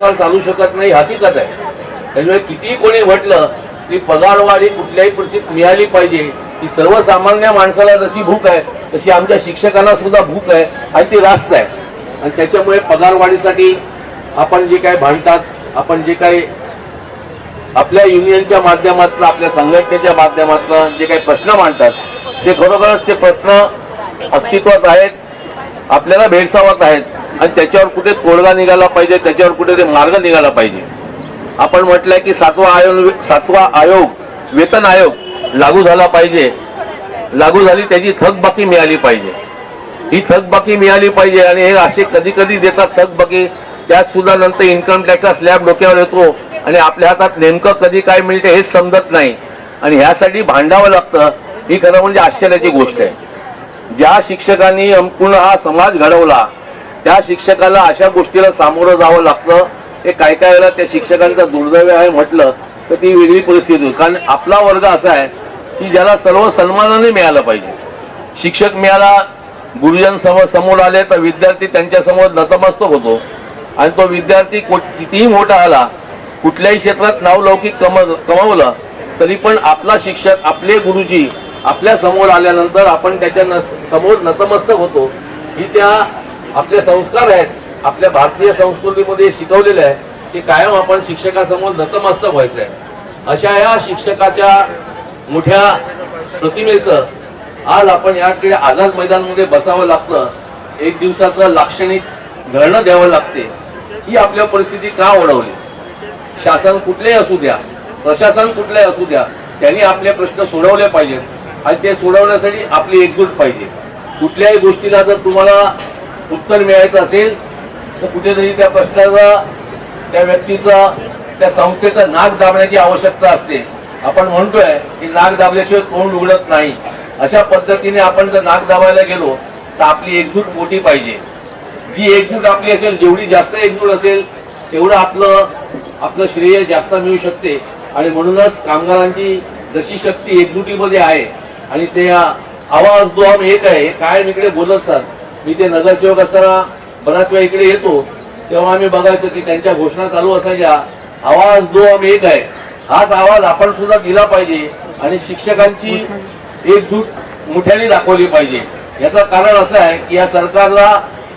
सरकार चालू शकत नाही हकीकत आहे. त्यामुळे कितीही कोणी म्हटलं की पगारवाढी कुठल्याही परिस्थितीत मिळाली पाहिजे. ही सर्वसामान्य माणसाला जशी भूक आहे तशी आमच्या शिक्षकांना सुद्धा भूक आहे आणि ती रास्त आहे. आणि त्याच्यामुळे पगारवाढीसाठी आपण जे काय भांडतात आपण जे काही आपल्या युनियनच्या माध्यमातून आपल्या संघटनेच्या माध्यमातून जे काही प्रश्न मांडतात ते खरोखरच ते प्रश्न अस्तित्वात आहेत आपल्याला भेडसावत आहेत. आणि त्याच्यावर कुठे तोडगा निघाला पाहिजे त्याच्यावर कुठे ते मार्ग निघाला पाहिजे. आपण म्हटलंय की सातवा आयोग सातवा आयोग वेतन आयोग लागू झाला पाहिजे. लागू झाली त्याची थकबाकी मिळाली पाहिजे. ही थकबाकी मिळाली पाहिजे आणि हे असे कधी कधी देतात थकबाकी. त्यात सुद्धा नंतर इन्कम टॅक्सचा स्लॅब डोक्यावर येतो आणि आपल्या हातात नेमकं कधी काय मिळते हेच समजत नाही. आणि ह्यासाठी भांडावं लागतं ही खरं म्हणजे आश्चर्याची गोष्ट आहे. ज्या शिक्षकांनी संपूर्ण हा समाज घडवला त्या शिक्षकाला अशा गोष्टीला सामोरं जावं लागतं. हे काय काय वेळेला त्या शिक्षकांचा दुर्दैव आहे म्हटलं तर ती वेगळी परिस्थिती होती. कारण आपला वर्ग असा आहे की ज्याला सर्व सन्मानाने मिळालं पाहिजे. शिक्षक मिळाला गुरुजन समोर समोर आले तर विद्यार्थी त्यांच्यासमोर नतमस्तक होतो. आणि तो विद्यार्थी को- कितीही मोठा आला कुठल्याही क्षेत्रात नावलौकिक कम कमावलं तरी पण आपला शिक्षक आपले गुरुजी आपल्यासमोर आल्यानंतर आपण त्याच्या न- समोर नतमस्तक होतो. ही त्या आपले संस्कार आहेत आपल्या भारतीय संस्कृतीमध्ये शिकवलेलं आहे की कायम आपण शिक्षकासमोर नतमस्तक व्हायचं आहे अशा या शिक्षकाच्या मोठ्या प्रतिमेचं आज आपण या आझाद मैदानमध्ये बसावं लागतं. एक दिवसाचं लाक्षणिक धरणं द्यावं लागते. ही आपल्या परिस्थिती का ओढवली? शासन कुठलेही असू द्या प्रशासन कुठलेही असू द्या त्यांनी आपले प्रश्न सोडवले पाहिजेत. आणि ते सोडवण्यासाठी आपली एकजूट पाहिजे. कुठल्याही गोष्टीला जर तुम्हाला उत्तर मिळायचं असेल तर कुठेतरी त्या प्रश्नाचा त्या व्यक्तीचा त्या संस्थेचा नाक दाबण्याची आवश्यकता असते. आपण म्हणतोय की नाक दाबल्याशिवाय तोंड उघडत नाही. अशा पद्धतीने आपण जर नाक दाबायला गेलो तर आपली एकजूट मोठी पाहिजे. जी एकजूट आपली असेल जेवढी जास्त एकजूट असेल तेवढं आपलं आपलं श्रेय जास्त मिळू शकते. आणि म्हणूनच कामगारांची जशी शक्ती एकजुटीमध्ये आहे आणि ते आवाज दो आम एक आहे हे इकडे बोलत सर मी ते नगरसेवक असताना बराच वेळा इकडे येतो तेव्हा आम्ही बघायचो की त्यांच्या घोषणा चालू असायच्या. आवाज दो आम्ही एक आहे हाच आवाज आपण सुद्धा दिला पाहिजे आणि शिक्षकांची एकजूट मोठ्याने दाखवली पाहिजे. याचं कारण असं आहे की या सरकारला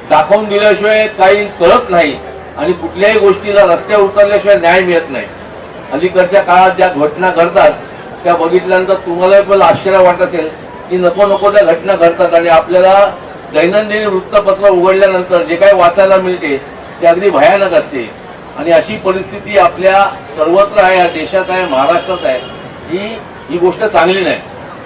दाखवून दिल्याशिवाय काही कळत नाही आणि कुठल्याही गोष्टीला रस्त्यावर उतरल्याशिवाय न्याय मिळत नाही. अलीकडच्या काळात ज्या घटना घडतात त्या बघितल्यानंतर तुम्हाला पण आश्चर्य वाटत असेल की नको नको त्या घटना घडतात आणि आपल्याला दैनंदिन वृत्तपत्र उघडल्यानंतर जे काही वाचायला मिळते ते अगदी भयानक असते. आणि अशी परिस्थिती आपल्या सर्वत्र आहे या देशात आहे महाराष्ट्रात आहे ही ही गोष्ट चांगली नाही.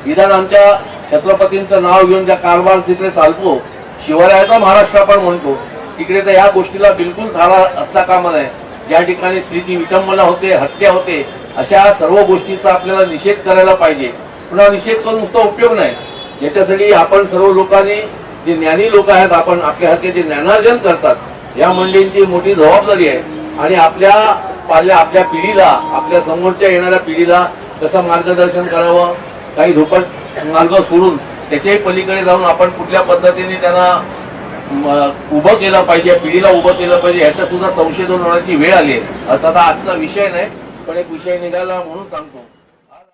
निदान आमच्या छत्रपतींचं नाव घेऊन ज्या कारभार तिकडे चालतो शिवरायाचा महाराष्ट्र आपण म्हणतो तिकडे तर या गोष्टीला बिलकुल थारा असता कामा नये. ज्या ठिकाणी स्त्रीची विटंबना होते हत्या होते अशा सर्व गोष्टीचा आपल्याला निषेध करायला पाहिजे. पुन्हा निषेध करून नुसता उपयोग नाही. याच्यासाठी आपण सर्व लोकांनी जे ज्ञानी लोक आहेत आपण आपल्यासारखे जे ज्ञानार्जन करतात. या मंडळींची मोठी जबाबदारी आहे. आणि आपल्या पाल्या आपल्या पिढीला आपल्या समोरच्या येणाऱ्या पिढीला कसं मार्गदर्शन करावं काही धोपट मार्ग सोडून त्याच्याही पलीकडे जाऊन आपण कुठल्या पद्धतीने त्यांना उभं केलं पाहिजे पिढीला उभं केलं पाहिजे ह्याचं सुद्धा संशोधन होण्याची वेळ आली आहे. अर्थात आजचा विषय नाही पण एक विषय निघाला म्हणून सांगतो.